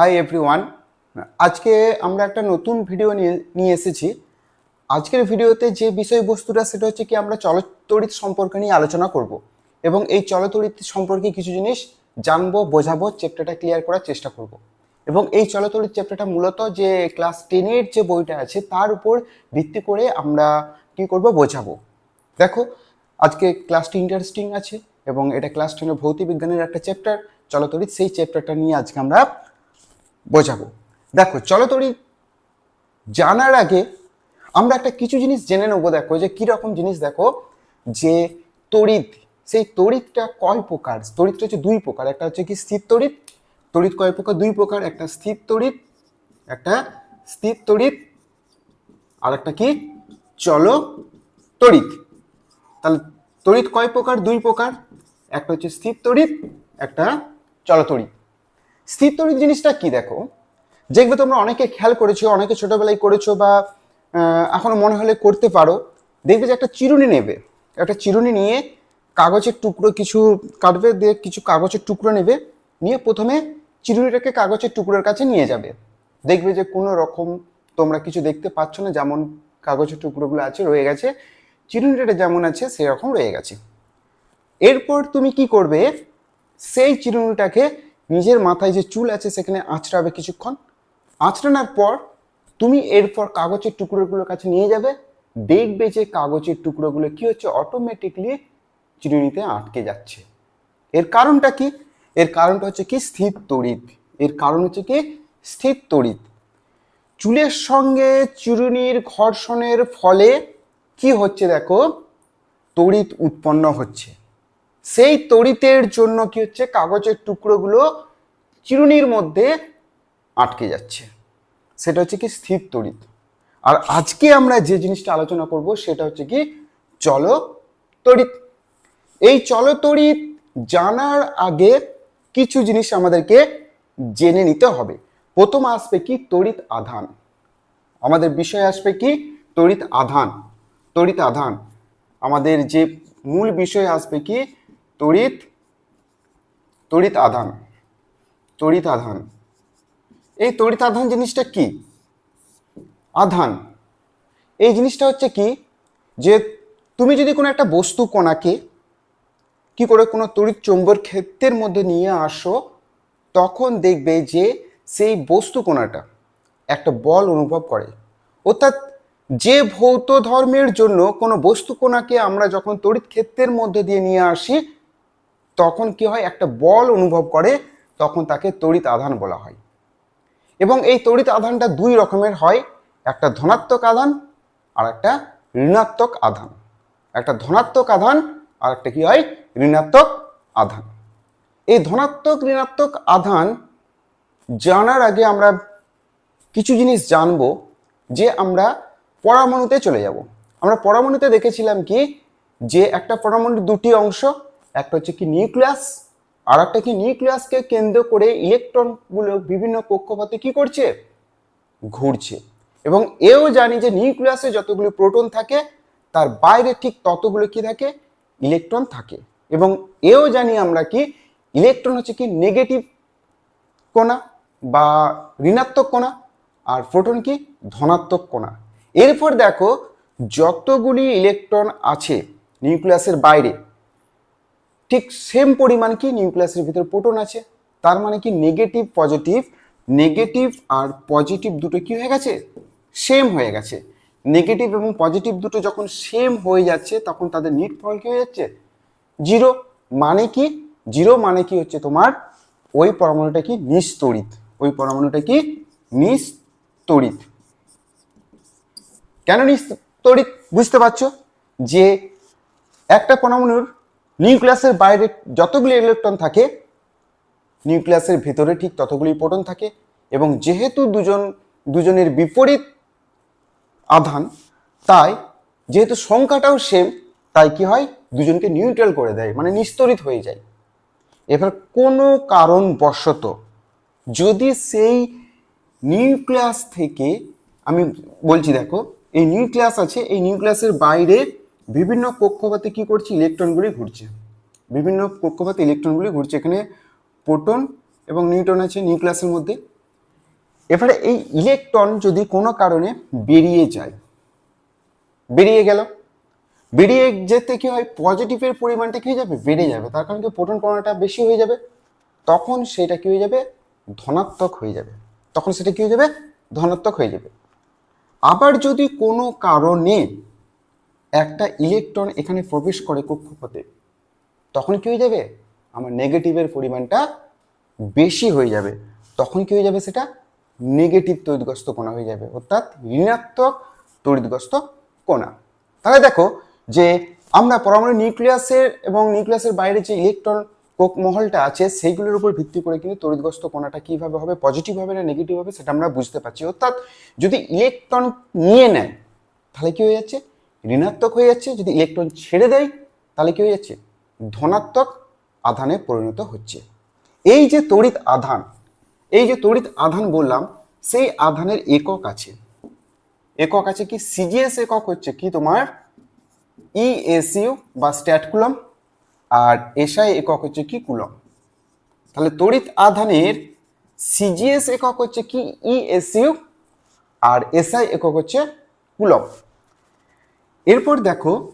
Hi everyone আজকে আমরা একটা নতুন ভিডিও নিয়ে নিয়ে এসেছি। আজকের ভিডিওতে যে বিষয়বস্তুটা, সেটা হচ্ছে কি আমরা চলতরিৎ সম্পর্কে নিয়ে আলোচনা করব এবং এই চলতরিৎ সম্পর্কে কিছু জিনিস জানব, বোঝাবো চ্যাপ্টারটা ক্লিয়ার করার চেষ্টা করব। এবং এই চলতরিৎ চ্যাপ্টারটা মূলত যে ক্লাস টেনের যে বইটা আছে, তার উপর ভিত্তি করে আমরা কি করব, বোঝাবো। দেখো, আজকে ক্লাসটি ইন্টারেস্টিং আছে এবং এটা ক্লাস টেনের ভৌতিক বিজ্ঞানের একটা চ্যাপ্টার চলতরিৎ সেই চ্যাপ্টারটা নিয়ে আজকে আমরা বোঝাবো। দেখো চলতরিৎ জানার আগে আমরা একটা কিছু জিনিস জেনে নেব, দেখো, যে কি রকম জিনিস, দেখো, যে তড়িৎ, সেই তড়িৎটা কয় প্রকার? তড়িৎটা হচ্ছে দুই প্রকার, একটা হচ্ছে কি স্থির তড়িৎ তড়িৎ কয় প্রকার? দুই প্রকার, একটা স্থির তড়িৎ, একটা স্থির তড়িৎ, আর একটা কি? চলো তড়িৎ। তাহলে তড়িৎ কয় প্রকার? দুই প্রকার, একটা হচ্ছে স্থির তড়িৎ, একটা চলতড়িৎ স্থির তড়িৎ জিনিসটা কি দেখো? যেগুলো তোমরা অনেকে খেয়াল করেছ, অনেকে ছোটবেলায় করেছ বা এখনও মনে হলে করতে পারো। দেখবে যে একটা চিরুনি নেবে। একটা চিরুনি নিয়ে কাগজের টুকরো কিছু কাটবে, দিয়ে কিছু কাগজের টুকরো নেবে, নিয়ে প্রথমে চিরুনিটাকে কাগজের টুকরোর কাছে নিয়ে যাবে। দেখবে যে কোনো রকম তোমরা কিছু দেখতে পাচ্ছ না, যেমন কাগজের টুকরোগুলো আছে, রয়ে গেছে। চিরুনিটা যেমন আছে, সেরকম রয়ে গেছে। এরপর তুমি কি করবে? সেই চিরুনিটাকে নিজের মাথায় যে চুল আছে সেখানে আঁচড়াবে কিছুক্ষণ। আঁচড়ানোর পর তুমি এরপর কাগজের টুকরোগুলোর কাছে নিয়ে যাবে। দেখবে যে কাগজের টুকরোগুলো কি হচ্ছে? অটোমেটিকলি চিরুনিতে আটকে যাচ্ছে। এর কারণটা কি? এর কারণটা হচ্ছে কি? স্থির তড়িৎ। এর কারণ হচ্ছে কি? স্থির তড়িৎ। চুলের সঙ্গে চিরুনির ঘর্ষণের ফলে কি হচ্ছে দেখো? তড়িৎ উৎপন্ন হচ্ছে। সেই তড়িতের জন্য কি হচ্ছে? কাগজের টুকরোগুলো চিরুনির মধ্যে আটকে যাচ্ছে। সেটা হচ্ছে কি স্থির তড়িৎ। আর আজকে আমরা যে জিনিসটা আলোচনা করব সেটা হচ্ছে কি চল তড়িৎ। এই চলতড়িৎ জানার আগে কিছু জিনিস আমাদেরকে জেনে নিতে হবে। প্রথম আসবে কি তড়িৎ আধান। আমাদের বিষয় আসবে কি তড়িৎ আধান। তড়িৎ আধান। আমাদের যে মূল বিষয় আসবে কি তড়িৎ তড়িৎ আধান তড়িৎ আধান। এই তড়িৎ আধান জিনিসটা কি? আধান। এই জিনিসটা হচ্ছে কি? যে তুমি যদি কোনো একটা বস্তু কণাকে কি করে কোনো তড়িৎ চৌম্বক ক্ষেত্রের মধ্যে নিয়ে আসো, তখন দেখবে যে সেই বস্তু কণাটা একটা বল অনুভব করে। অর্থাৎ যে ভৌত ধর্মের জন্য কোনো বস্তু কণাকে আমরা যখন তড়িৎ ক্ষেত্রের মধ্যে দিয়ে নিয়ে আসি তখন কি হয়? একটা বল অনুভব করে, তখন তাকে তড়িৎ আধান বলা হয়। এবং এই তড়িৎ আধানটা দুই রকমের হয়, একটা ধনাত্মক আধান আর একটা ঋণাত্মক আধান। একটা ধনাত্মক আধান আর একটা কি হয়? ঋণাত্মক আধান। এই ধনাত্মক, ঋণাত্মক আধান জানার আগে আমরা কিছু জিনিস জানব যে আমরা পরমাণুতে চলে যাব। আমরা পরমাণুতে দেখেছিলাম কি? যে একটা পরমাণুর দুটি অংশ একটা হচ্ছে কি নিউক্লিয়াস আর একটা কি নিউক্লিয়াসকে কেন্দ্র করে ইলেকট্রনগুলো বিভিন্ন কক্ষপথে কি করছে? ঘুরছে। এবং এও জানি যে নিউক্লিয়াসে যতগুলো প্রোটন থাকে, তার বাইরে ঠিক ততগুলো কি থাকে? ইলেকট্রন থাকে। এবং এও জানি আমরা কি, ইলেকট্রন হচ্ছে কি নেগেটিভ কণা বা ঋণাত্মক কণা, আর প্রোটন কি ধনাত্মক কণা। এরপর দেখো, যতগুলি ইলেকট্রন আছে নিউক্লিয়াসের বাইরে ঠিক সেম পরিমাণ কি নিউক্লিয়াসের ভিতরে প্রোটন আছে? তার মানে কি নেগেটিভ পজিটিভ নেগেটিভ আর পজিটিভ দুটো কি হয়ে গেছে? সেম হয়ে গেছে। নেগেটিভ এবং পজিটিভ দুটো যখন সেম হয়ে যাচ্ছে, তখন তাদের নিট ফল কি হয়ে যাচ্ছে? জিরো মানে কি? জিরো মানে কি হচ্ছে তোমার? ওই পরমাণুটা কি নিস্তড়িত ওই পরমাণুটা কি? নিস্তড়িত কেন নিস্তড়িত বুঝতে পারছ? যে একটা পরমাণুর নিউক্লিয়াসের বাইরে যতগুলি ইলেকট্রন থাকে নিউক্লিয়াসের ভেতরে ঠিক ততগুলি প্রোটন থাকে এবং যেহেতু দুজন, দুজনের বিপরীত আধান, তাই যেহেতু সংখ্যাটাও সেম তাই কি হয়? দুজনকে নিউট্রাল করে দেয় মানে নিস্তরিত হয়ে যায়। এবার কোনো কারণবশত যদি সেই নিউক্লিয়াস থেকে, আমি বলছি দেখো, এই নিউক্লিয়াস আছে, এই নিউক্লিয়াসের বাইরে বিভিন্ন কক্ষপথে কি করছে? ইলেকট্রনগুলি ঘুরছে। বিভিন্ন কক্ষপথে ইলেকট্রনগুলি ঘুরছে। এখানে প্রোটন এবং নিউট্রন আছে নিউক্লিয়াসের মধ্যে। এবারে এই ইলেকট্রন যদি কোনো কারণে বেরিয়ে যায়, বেরিয়ে গেল, বেরিয়ে যেতে কি হয়? পজিটিভের পরিমাণটা কি হয়ে যাবে? বেড়ে যাবে। তার কারণ কি? প্রোটন কণাটা বেশি হয়ে যাবে। তখন সেটা কি হয়ে যাবে? ধনাত্মক হয়ে যাবে। তখন সেটা কি হয়ে যাবে? ধনাত্মক হয়ে যাবে। আবার যদি কোনো কারণে একটা ইলেকট্রন এখানে প্রবেশ করে কক্ষপথে, তখন কি হয়ে যাবে? আমার নেগেটিভের পরিমাণটা বেশি হয়ে যাবে। তখন কি হয়ে যাবে সেটা? নেগেটিভ তড়িৎগ্রস্ত কণা হয়ে যাবে, অর্থাৎ ঋণাত্মক তড়িৎগ্রস্ত কণা। তাহলে দেখো যে আমরা পরমাণু নিউক্লিয়াসের এবং নিউক্লিয়াসের বাইরে যে ইলেকট্রন কোক মহলটা আছে, সেইগুলোর উপর ভিত্তি করে কিন্তু তড়িৎগ্রস্ত কণাটা কীভাবে হবে? পজিটিভ হবে না নেগেটিভ হবে সেটা আমরা বুঝতে পারছি। অর্থাৎ যদি ইলেকট্রন নিয়ে নেয়, তাহলে কি হয়ে যাচ্ছে? ঋণাত্মক হয়ে যাচ্ছে, যদি ইলেকট্রন ছেড়ে দেয়, তাহলে কী হয়ে যাচ্ছে? ধনাত্মক আধানে পরিণত হচ্ছে। এই যে তড়িৎ আধান, এই যে তড়িৎ আধান বললাম, সেই আধানের একক আছে। একক আছে কি? সিজিএস একক হচ্ছে কি তোমার? ইএসইউ বা স্ট্যাট কুলম আর এসআই একক হচ্ছে কি? কুলম তাহলে তড়িৎ আধানের সিজিএস একক হচ্ছে কি? ইএসইউ আর এসআই একক হচ্ছে কুলম এরপর দেখো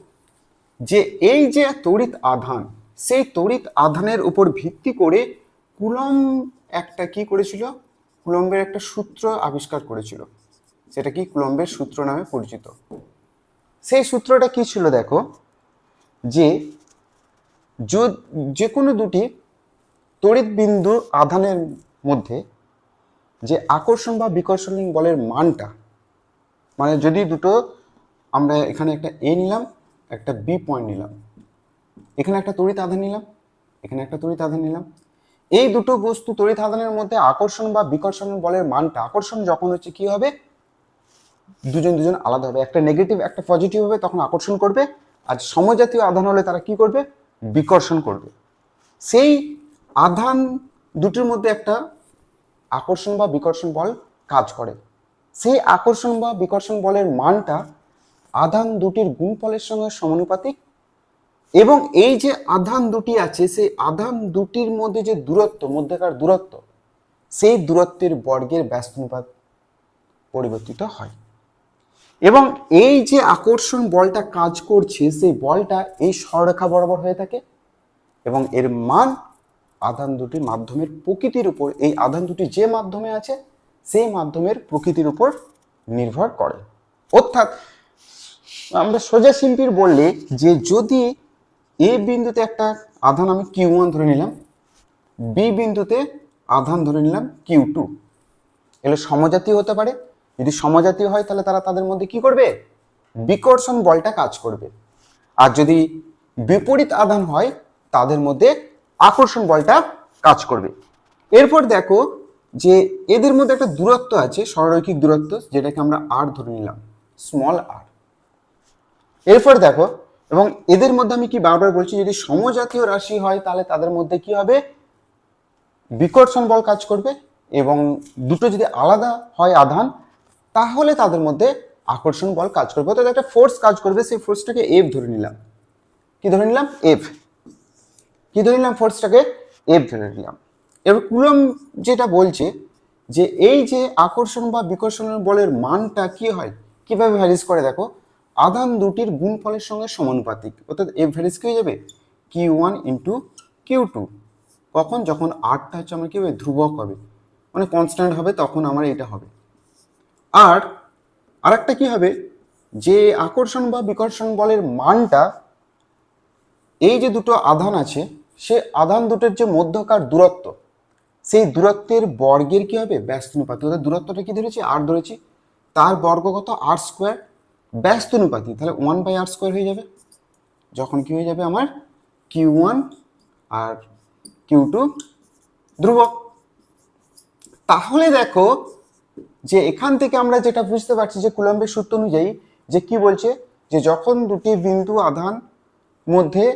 যে এই যে তড়িৎ আধান, সেই তড়িৎ আধানের উপর ভিত্তি করে কুলম একটা কি করেছিল? কুলম্বের একটা সূত্র আবিষ্কার করেছিল। সেটা কি? কুলম্বের সূত্র নামে পরিচিত। সেই সূত্রটা কি ছিল দেখো? যে যে কোনো দুটি তড়িৎ বিন্দু আধানের মধ্যে যে আকর্ষণ বা বিকর্ষণ বলের মানটা মানে যদি দুটো আমরা এখানে একটা এ নিলাম, একটা বি পয়েন্ট নিলাম। এখানে একটা তড়িৎ আধান নিলাম, এখানে একটা তড়িৎ আধান নিলাম। এই দুটো বস্তু তড়িৎ আধানের মধ্যে আকর্ষণ বা বিকর্ষণ বলের মানটা, আকর্ষণ যখন হচ্ছে কি হবে? দুজন দুজন আলাদা হবে। একটা নেগেটিভ একটা পজিটিভ হবে, তখন আকর্ষণ করবে। আর সমজাতীয় আধান হলে তারা কি করবে? বিকর্ষণ করবে। সেই আধান দুটির মধ্যে একটা আকর্ষণ বা বিকর্ষণ বল কাজ করে। সেই আকর্ষণ বা বিকর্ষণ বলের মানটা আধান দুটির গুণফলের সঙ্গে সমানুপাতিক এবং এই যে আধান দুটি আছে, সেই আধান দুটির মধ্যে যে দূরত্ব, মধ্যেকার দূরত্ব, সেই দূরত্বের বর্গের ব্যস্তানুপাত পরিবর্তিত হয়। এবং এই যে আকর্ষণ বলটা কাজ করছে, সেই বলটা এই সররেখা বরাবর হয়ে থাকে এবং এর মান আধান দুটির মাধ্যমের প্রকৃতির উপর, এই আধান দুটি যে মাধ্যমে আছে, সেই মাধ্যমের প্রকৃতির উপর নির্ভর করে। অর্থাৎ আমরা সোজা শিল্পীর বললে যে যদি এ বিন্দুতে একটা আধান আমি কিউ ওয়ান ধরে নিলাম, বি বিন্দুতে আধান ধরে নিলাম কিউ টু। এগুলো সমজাতীয় হতে পারে। যদি সমজাতীয় হয় তাহলে তারা তাদের মধ্যে কি করবে? বিকর্ষণ বলটা কাজ করবে। আর যদি বিপরীত আধান হয়, তাদের মধ্যে আকর্ষণ বলটা কাজ করবে। এরপর দেখো যে এদের মধ্যে একটা দূরত্ব আছে, সরলরৈখিক দূরত্ব, যেটাকে আমরা আর ধরে নিলাম স্মল আর এরপর দেখো, এবং এদের মধ্যে আমি কি বারবার বলছি, যদি সমজাতীয় রাশি হয়, তাহলে তাদের মধ্যে কি হবে? বিকর্ষণ বল কাজ করবে, এবং দুটো যদি আলাদা হয় আধান, তাহলে তাদের মধ্যে আকর্ষণ বল কাজ করবে। অর্থাৎ একটা ফোর্স কাজ করবে, সেই ফোর্সটাকে এফ ধরে নিলাম। কি ধরে নিলাম? এফ কি ধরে নিলাম? ফোর্সটাকে এফ ধরে নিলাম। এবার কুলম যেটা বলছে, যে এই যে আকর্ষণ বা বিকর্ষণ বলের মানটা কি হয়? কীভাবে ভ্যারিজ করে দেখো? আধান দুটির গুণফলের সঙ্গে সমানুপাতিক। অর্থাৎ এফ ভ্যারিজ কি হয়ে যাবে? Q one into Q two কখন? যখন আরটা হচ্ছে আমার কি হবে? ধ্রুবক হবে। মানে কনস্ট্যান্ট হবে, তখন আমার এটা হবে। আর আরেকটা কি হবে? যে আকর্ষণ বা বিকর্ষণ বলের মানটা, এই যে দুটো আধান আছে, সে আধান দুটোর যে মধ্যকার দূরত্ব, সেই দূরত্বের বর্গের কি হবে? ব্যস্তানুপাতি অর্থাৎ দূরত্বটা কি ধরেছি? আর ধরেছি। তার বর্গ কত? আর স্কোয়ার ব্যস্তানুপাতি তাহলে ওয়ান বাই আর স্কোয়ার হয়ে যাবে। যখন কি হয়ে যাবে আমার? কিউ ওয়ান আর কিউ টু ধ্রুবক। তাহলে দেখো যে এখান থেকে আমরা যেটা বুঝতে পারছি যে কুলম্বের সূত্র অনুযায়ী যে কি বলছে, যে যখন দুটি বিন্দু আধান মধ্যে,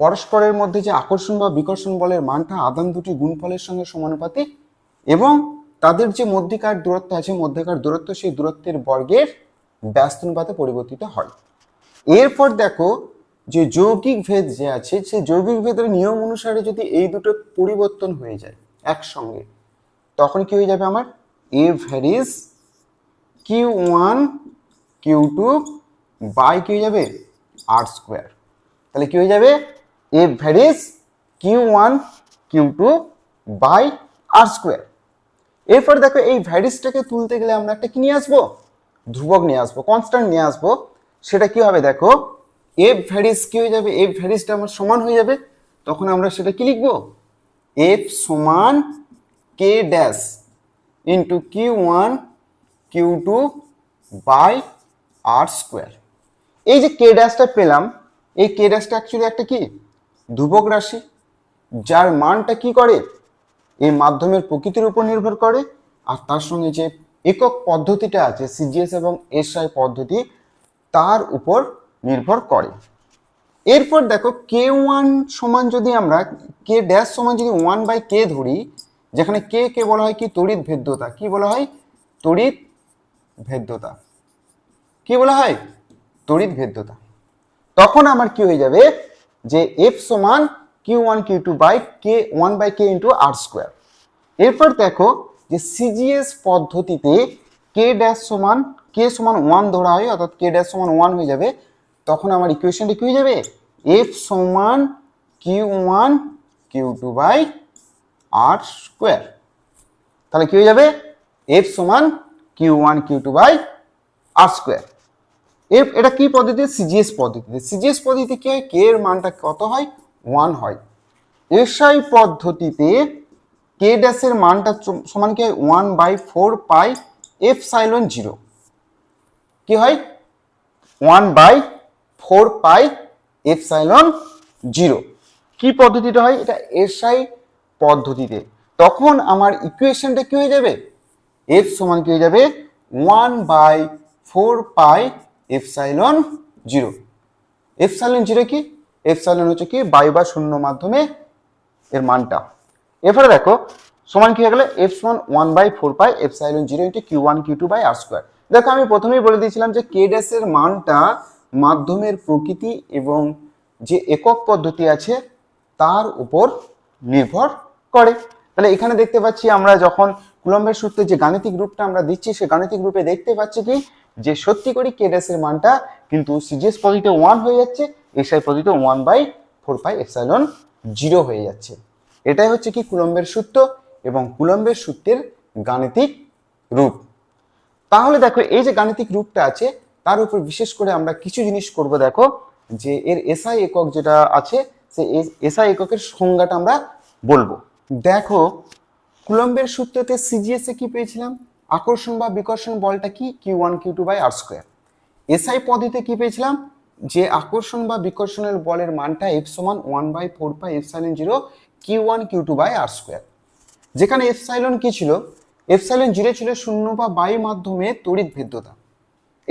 পরস্পরের মধ্যে যে আকর্ষণ বা বিকর্ষণ বলের মানটা আধান দুটি গুণফলের সঙ্গে সমানুপাতিক এবং তাদের যে মধ্যিকার দূরত্ব আছে, মধ্যকার দূরত্ব সেই দূরত্বের বর্গের ব্যস্তানুপাতে পরিবর্তিত হয়। এরপর দেখো যে যৌগিক ভেদ যে আছে, সেই যৌগিক ভেদের নিয়ম অনুসারে যদি এই দুটো পরিবর্তন হয়ে যায় একসঙ্গে, তখন কি হয়ে যাবে আমার? এ varies Q one Q two by কি হয়ে যাবে? আর স্কোয়ার তাহলে কি হয়ে যাবে? এ varies Q one Q two by R square এরপর দেখো এই ভ্যারিসটাকে তুলতে গেলে আমরা একটা কি নিয়ে আসব? ধ্রুবক নিয়ে আসব কনস্ট্যান্ট নিয়ে আসব, সেটা কি হবে দেখো? এফ ভ্যারিস কি হয়ে যাবে? এফ ভ্যারিসটা আমার সমান হয়ে যাবে, তখন আমরা সেটা কি লিখব? এফ সমান K dash into Q one Q two by R square এই যে কে ড্যাশটা পেলাম, এই কে ড্যাশটা অ্যাকচুয়ালি একটা কি? ধ্রুবক রাশি, যার মানটা কি করে? এই মাধ্যমের প্রকৃতির উপর নির্ভর করে, আর তার সঙ্গে যে একক পদ্ধতিটা আছে সিজিএস এবং এসআই পদ্ধতি, তার উপর নির্ভর করে। এরপর দেখো কে ওয়ান সমান যদি আমরা কে ড্যাশ সমান যদি ওয়ান বাই কে ধরি, যেখানে কে কে বলা হয় কি? তড়িৎ ভেদ্যতা। কি বলা হয়? তড়িৎ ভেদ্যতা। কি বলা হয়? তড়িৎ ভেদ্যতা। তখন আমার কি হয়ে যাবে? যে এফ সমান Q one Q two by K one by K into R square এরপর দেখো যে সিজিএস পদ্ধতিতে কে ড্যাশ সমান কে সমান ওয়ান ধরা হয়, অর্থাৎ কে ড্যাশ সমান ওয়ান হয়ে যাবে, তখন আমার ইকুয়েশনটি কি হয়ে যাবে? এফ সমান Q one Q two by R square তাহলে কি হয়ে যাবে? এফ সমান Q one Q two by R square F এটা কি পদ্ধতি সিজিএস পদ্ধতিতে। সিজিএস পদ্ধতিতে কি হয়? কে এর মানটা কত হয়? ওয়ান হয়। এসআই পদ্ধতিতে কে ড্যাশের মানটা সমান কি হয়? One by four pi epsilon zero কি হয়? One by four pi epsilon zero কি পদ্ধতিটা হয়? এটা এসআই পদ্ধতিতে। তখন আমার ইকুয়েশনটা কি হয়ে যাবে? এফ সমান কি হয়ে যাবে? One by four pi epsilon zero epsilon zero কি? এফ সাইলন হচ্ছে কি? বায়ু বা শূন্য মাধ্যমে এর মানটা। এরপরে দেখো, সমান কি হয়ে গেলে? এফ সমান one by four pi epsilon zero into Q one Q two by R square দেখো, আমি প্রথমেই বলে দিয়েছিলাম যে কে ড্যাশের মানটা মাধ্যমের প্রকৃতি এবং যে একক পদ্ধতি আছে, তার উপর নির্ভর করে। তাহলে এখানে দেখতে পাচ্ছি আমরা যখন কুলম্বের সূত্রে যে গাণিতিক রূপটা আমরা দিচ্ছি সেই গাণিতিক রূপে দেখতে পাচ্ছি কি? যে সত্যি করি কে ড্যাশের মানটা কিন্তু সিজিএস পদ্ধতিতে ওয়ান হয়ে যাচ্ছে এসআই পদ্ধতিতে one by four pi epsilon zero হয়ে যাচ্ছে। এটাই হচ্ছে কি কুলম্বের সূত্র এবং কুলম্বের সূত্রের গাণিতিক রূপ। তাহলে দেখো, এই যে গাণিতিক রূপটা আছে, তার উপর বিশেষ করে আমরা কিছু জিনিস করব, দেখো, যে এর এসআই একক যেটা আছে, সেই এসআই এককের সংজ্ঞাটা আমরা বলব। দেখো, কুলম্বের সূত্রতে সিজিএস এ কি পেয়েছিলাম? আকর্ষণ বা বিকর্ষণ বলটা কি? Q one Q two by R square SI পদ্ধতিতে কি পেয়েছিলাম? যে আকর্ষণ বা বিকর্ষণের বলের মানটা এফ সমান one by four pi epsilon zero Q one Q two by R square যেখানে এফসাইলন কি ছিল? এফসাইলন জিরো ছিল শূন্য বা বায়ু মাধ্যমে তড়িৎ ভেদ্যতা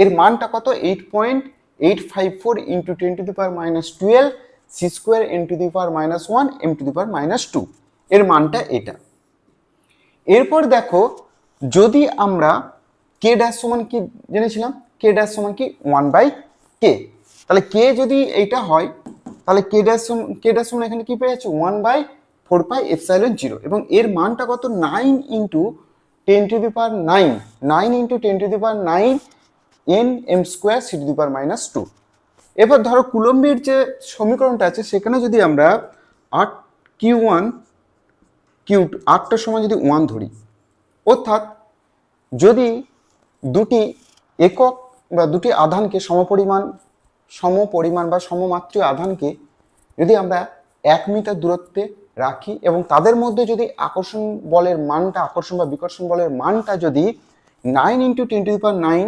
এর মানটা কত? Eight point eight five four into ten to the power minus twelve C square N to the power minus one M to the power minus two এর মানটা এটা। এরপর দেখো, যদি আমরা কে ড্যাশ সমান কি জেনেছিলাম? কে ড্যাশ সমান কি? ওয়ান বাই কে তাহলে কে যদি এইটা হয়, তাহলে কে ড্যাশ কে ড্যাশ সমান এখানে কি পেয়ে যাচ্ছে? One by four pi epsilon zero এবং এর মানটা কত? Nine into ten to the power nine nine into ten to the power nine N M square C to the power minus two এবার ধরো কুলম্বির যে সমীকরণটা আছে, সেখানে যদি আমরা আট কিউ ওয়ান কিউ টু আটটার সময় যদি ওয়ান ধরি, অর্থাৎ যদি দুটি একক বা দুটি আধানকে সমপরিমাণ সমপরিমাণ বা সমমাত্রীয় আধানকে যদি আমরা এক মিটার দূরত্বে রাখি এবং তাদের মধ্যে যদি আকর্ষণ বলের মানটা, আকর্ষণ বা বিকর্ষণ বলের মানটা যদি nine into ten to power nine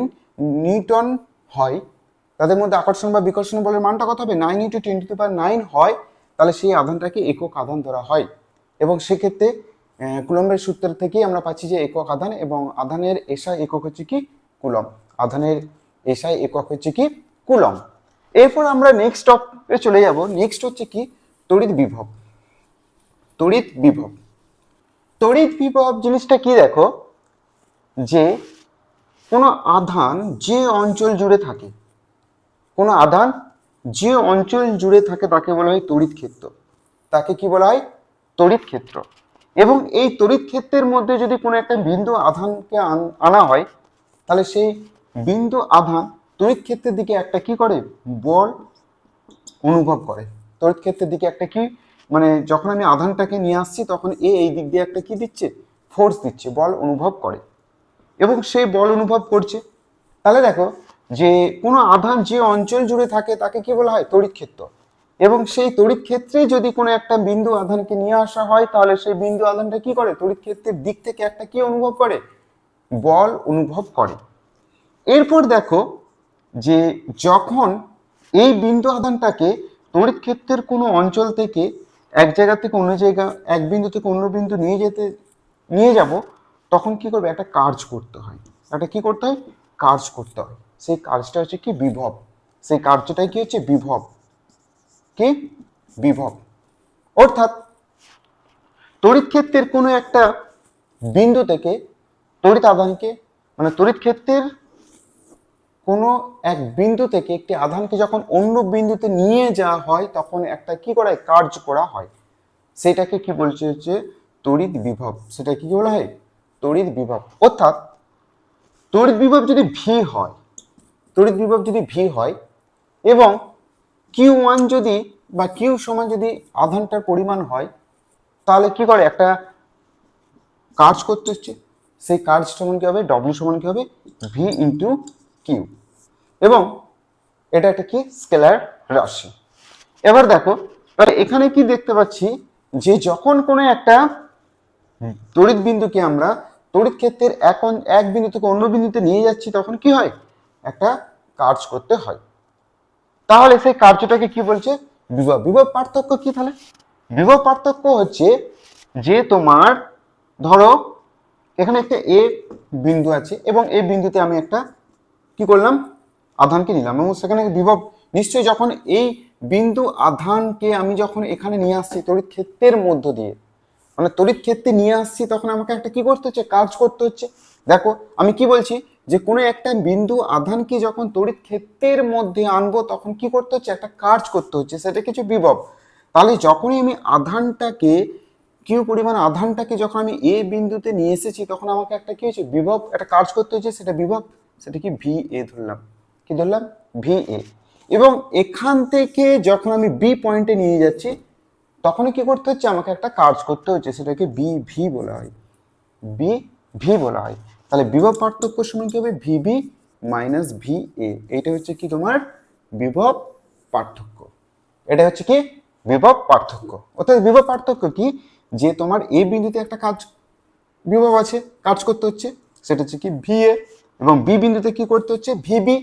newton হয়, তাদের মধ্যে আকর্ষণ বা বিকর্ষণ বলের মানটা কত হবে? Nine into ten to power nine হয়, তাহলে সেই আধানটাকে একক আধান ধরা হয়। এবং সেক্ষেত্রে কুলম্বের সূত্র থেকেই আমরা পাচ্ছি যে একক আধান এবং আধানের এসআই একক হচ্ছে কি? কুলম আধানের এসআই একক হচ্ছে কি? কুলম এরপর আমরা নেক্সট টপিকে চলে যাব। নেক্সট হচ্ছে কি? তড়িৎ বিভব। তড়িৎ বিভব। তড়িৎ বিভব জিনিসটা কি দেখো? যে কোনো আধান যে অঞ্চল জুড়ে থাকে, কোনো আধান যে অঞ্চল জুড়ে থাকে তাকে বলা হয় তড়িৎ ক্ষেত্র। তাকে কি বলা হয়? তড়িৎ ক্ষেত্র। এবং এই তড়িৎ ক্ষেত্রের মধ্যে যদি কোনো একটা বিন্দু আধানকে আন- হয়, তাহলে সেই বিন্দু আধান তড়িৎ ক্ষেত্রের দিকে একটা কি করে? বল অনুভব করে। তড়িৎ ক্ষেত্রের দিকে একটা কি? মানে যখন আমি আধানটাকে নিয়ে আসছি, তখন এ এই দিক দিয়ে একটা কি দিচ্ছে? ফোর্স দিচ্ছে, বল অনুভব করে। এবং সেই বল অনুভব করছে। তাহলে দেখো যে কোনো আধান যে অঞ্চল জুড়ে থাকে, তাকে কি বলা হয়? তড়িৎ ক্ষেত্র। এবং সেই তড়িৎ ক্ষেত্রে যদি কোনো একটা বিন্দু আধানকে নিয়ে আসা হয়, তাহলে সেই বিন্দু আধানটা কি করে? তড়িৎ ক্ষেত্রের দিক থেকে একটা কি অনুভব করে? বল অনুভব করে। এরপর দেখো যে যখন এই বিন্দু আধানটাকে তড়িৎ ক্ষেত্রের কোনো অঞ্চল থেকে এক জায়গা থেকে অন্য জায়গা, এক বিন্দু থেকে অন্য বিন্দু নিয়ে যেতে, নিয়ে যাব, তখন কি করবে? একটা কাজ করতে হয়। একটা কি করতে হয়? কাজ করতে হয়। সেই কাজটা হচ্ছে কি? বিভব। সেই কার্যটাই কি হচ্ছে? বিভব। কি? বিভব। অর্থাৎ তড়িৎ ক্ষেত্রের কোনো একটা বিন্দু থেকে তড়িৎ আধানকে মানে তড়িৎ ক্ষেত্রের কোনো এক বিন্দু থেকে একটি আধানকে যখন অন্য বিন্দুতে নিয়ে যাওয়া হয়, তখন একটা কি করা হয়? কার্য করা হয়। সেটাকে কি বলছে হচ্ছে? তড়িৎ বিভব। সেটা কি বলা হয়? তড়িৎ বিভব। অর্থাৎ তড়িৎ বিভব যদি ভি হয়, তড়িৎ বিভব যদি ভি হয় এবং কিউ ওয়ান যদি বা কিউ সমান যদি আধানটার পরিমাণ হয়, তাহলে কি করে? একটা কাজ করতে হচ্ছে। সেই কাজ সমান কি হবে? ডব্লিউ সমান কি হবে? V into Q. এবং এটা একটা কি? স্কেলার রাশি। এবার দেখো এখানে কি দেখতে পাচ্ছি? যে যখন কোনো একটা তড়িৎ বিন্দুকে আমরা তড়িৎ ক্ষেত্রের এক অন- এক বিন্দু থেকে অন্য বিন্দুতে নিয়ে যাচ্ছি, তখন কি হয়? একটা কাজ করতে হয়। তাহলে সেই কার্যটাকে কি বলছে? বিভব বিভব পার্থক্য কি তাহলে? বিভব পার্থক্য হচ্ছে যে তোমার, ধরো, এখানে একটা এ বিন্দু আছে এবং এই বিন্দুতে আমি একটা কি করলাম? আধানকে নিলাম এবং সেখানে বিভব, নিশ্চয়ই যখন এই বিন্দু আধানকে আমি যখন এখানে নিয়ে আসছি তড়িৎ ক্ষেত্রের মধ্য দিয়ে মানে তড়িৎ ক্ষেত্রে নিয়ে আসছি তখন আমাকে একটা কি করতে হচ্ছে? কাজ করতে হচ্ছে। দেখো, আমি কি বলছি? যে কোনো একটা বিন্দু আধানকে যখন তড়িৎ ক্ষেত্রের মধ্যে আনব তখন কি করতে হচ্ছে? একটা কাজ করতে হচ্ছে, সেটা কিছু বিভব। তাহলে যখনই আমি আধানটাকে কিউ পরিমাণ আধানটাকে যখন আমি এ বিন্দুতে নিয়ে এসেছি, তখন আমাকে একটা কি হয়েছে, বিভব, একটা কাজ করতে হয়েছে, সেটা বিভব, সেটা কি ভি এ ধরলাম। কি ধরলাম? ভি এ এবং এখান থেকে যখন আমি বি পয়েন্টে নিয়ে যাচ্ছি, তখনই কি করতে হচ্ছে, আমাকে একটা কাজ করতে হচ্ছে, সেটাকে বি ভি বলা হয়। বি ভি বলা হয়। তাহলে বিভব পার্থক্য সমান কি হবে? ভিবি মাইনাস ভি এ এইটা হচ্ছে কি তোমার? বিভব পার্থক্য। এটা হচ্ছে কি? বিভব পার্থক্য। অর্থাৎ বিভব পার্থক্য কি? যে তোমার এ বিন্দুতে একটা কাজ, বিভব আছে, কাজ করতে হচ্ছে, সেটা হচ্ছে কি ভি এ এবং বি বিন্দুতে কি করতে হচ্ছে? ভিবি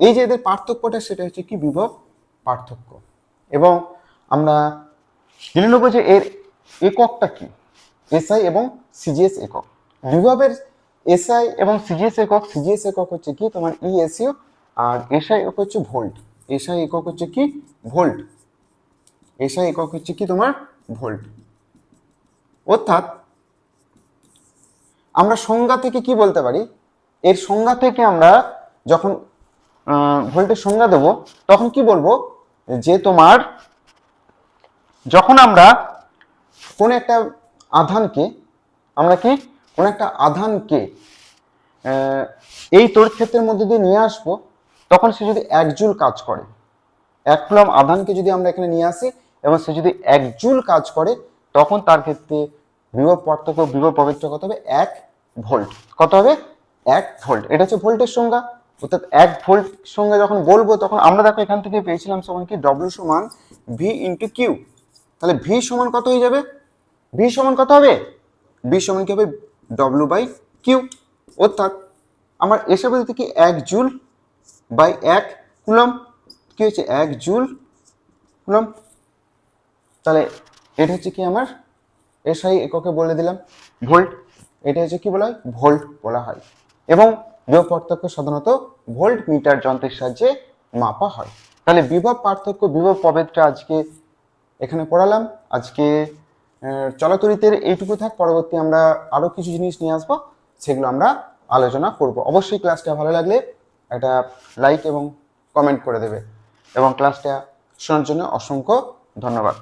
এই যে এদের পার্থক্যটা, সেটা হচ্ছে কি বিভব পার্থক্য। এবং আমরা জেনে নেব যে এর এককটা কি এসআই এবং সিজিএস একক। বিভবের এসআই এবং সিজিএস একক সিজিএস একক হচ্ছে কি তোমার ইএসইউ আর এসআই একক হচ্ছে ভোল্ট। এসআই একক হচ্ছে কি? ভোল্ট। এসআই একক হচ্ছে কি তোমার? ভোল্ট। অর্থাৎ আমরা সংজ্ঞা থেকে কি বলতে পারি? এর সংজ্ঞা থেকে আমরা যখন ভোল্টের সংজ্ঞা দেব, তখন কি বলব? যে তোমার, যখন আমরা কোন একটা আধানকে, আমরা কি কোন একটা আধানকে এই তড়িৎ ক্ষেত্রের মধ্যে দিয়ে নিয়ে আসব, তখন সে যদি এক জুল কাজ করে, এক কুলম আধানকে যদি আমরা এখানে নিয়ে আসি এবং সে যদি এক জুল কাজ করে, তখন তার ক্ষেত্রে বিভব পার্থক্য, বিভব পবিত্র কত হবে? এক ভোল্ট কত হবে? এক ভোল্ট এটা হচ্ছে ভোল্টের সংজ্ঞা। অর্থাৎ এক ভোল্ট সংজ্ঞা যখন বলব, তখন আমরা দেখো এখান থেকে পেয়েছিলাম সমান কি? ডব্লিউ সমান ভি ইন্টু কিউ তাহলে ভি সমান কত হয়ে যাবে? ভি সমান কত হবে? ভি সমান কি হবে? ডব্লিউ বাই কিউ অর্থাৎ আমার এসে বলতে কি? এক জুল বাই এক কুলম কি হচ্ছে? এক জুল কুলম তাহলে এটা হচ্ছে কি আমার? এসআই এককে বলে দিলাম। ভোল্ট। এটা হচ্ছে কি বলা হয়? ভোল্ট বলা হয়। এবং বিভব পার্থক্য সাধারণত ভোল্ট মিটার যন্ত্রের সাহায্যে মাপা হয়। তাহলে বিভব পার্থক্য বিভব প্রভেদটা আজকে এখানে পড়ালাম। আজকে চলতরিতের এইটুকু থাক পরবর্তী আমরা আরও কিছু জিনিস নিয়ে আসব সেগুলো আমরা আলোচনা করব। অবশ্যই ক্লাসটা ভালো লাগলে একটা লাইক এবং কমেন্ট করে দেবে। এবং ক্লাসটা শোনার জন্য অসংখ্য ধন্যবাদ।